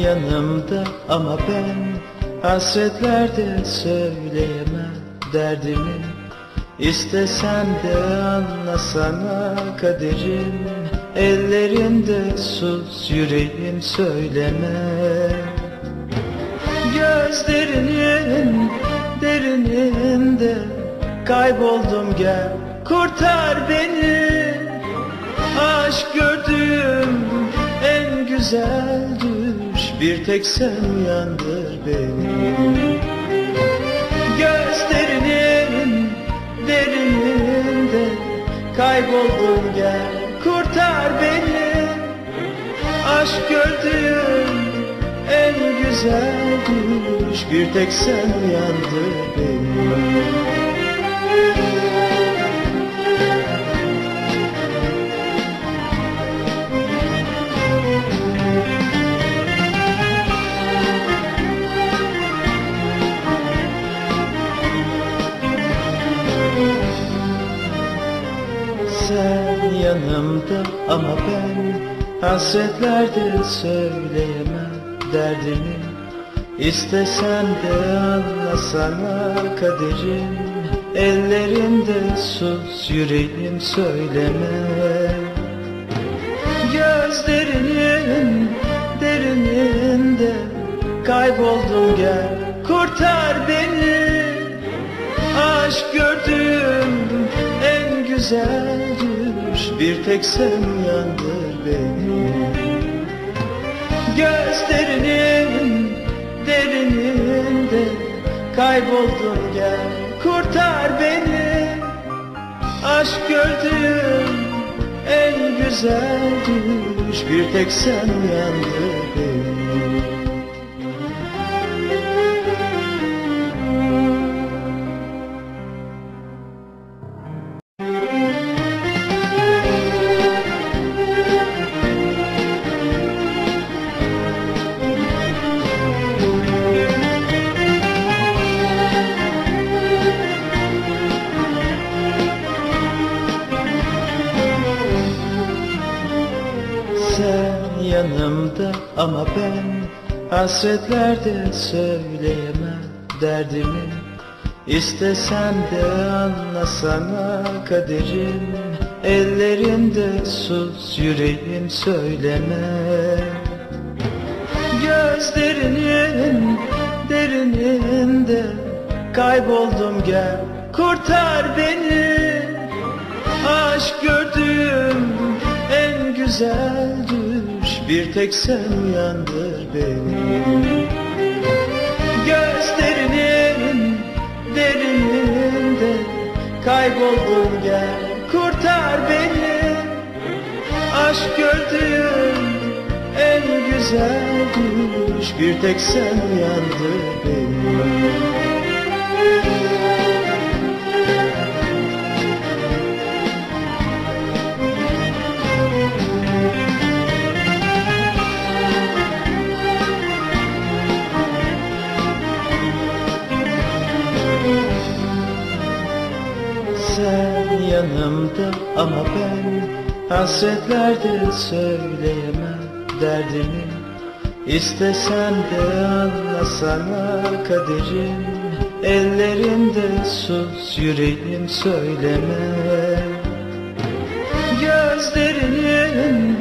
yanımda ama ben Hasretlerde söyleyemem derdimi. İstesem de anlasana kaderim Ellerimde sus yüreğim söyleme. Gözlerinin derininde Kayboldum gel kurtar beni. Aşk gördüğüm en güzel Bir tek sen uyandır beni. Gözlerinin derininde Kayboldum gel kurtar beni. Aşk gördüğüm en güzel düş Bir tek sen uyandır beni Sen yanımda ama ben Hasretlerde söyleyemem derdimi. İstesem de anlasana kaderim Ellerimde sus yüreğim söyleme. Gözlerinin derininde Kayboldum gel kurtar beni. Aşk gördüğüm en güzel düş Bir tek sen uyandır beni. Gözlerinin derininde Kayboldum gel kurtar beni. Aşk gördüğüm en güzel düş Bir tek sen uyandır beni yanımda ama ben Hasretlerde söyleyemem derdimi. İstesem de anlasana kaderim Ellerimde sus yüreğim söyleme. Gözlerinin derininde Kayboldum gel kurtar beni. Aşk gördüğüm en güzel Bir tek sen uyandır beni. Gözlerinin derininde Kayboldum gel kurtar beni. Aşk gördüğüm en güzel düş Bir tek sen uyandır beni Sen yanımda. Ama ben Hasretlerde söyleyemem derdimi. İstesem de anlasana kaderim. Ellerimde sus yüreğim söyleme. Gözlerinin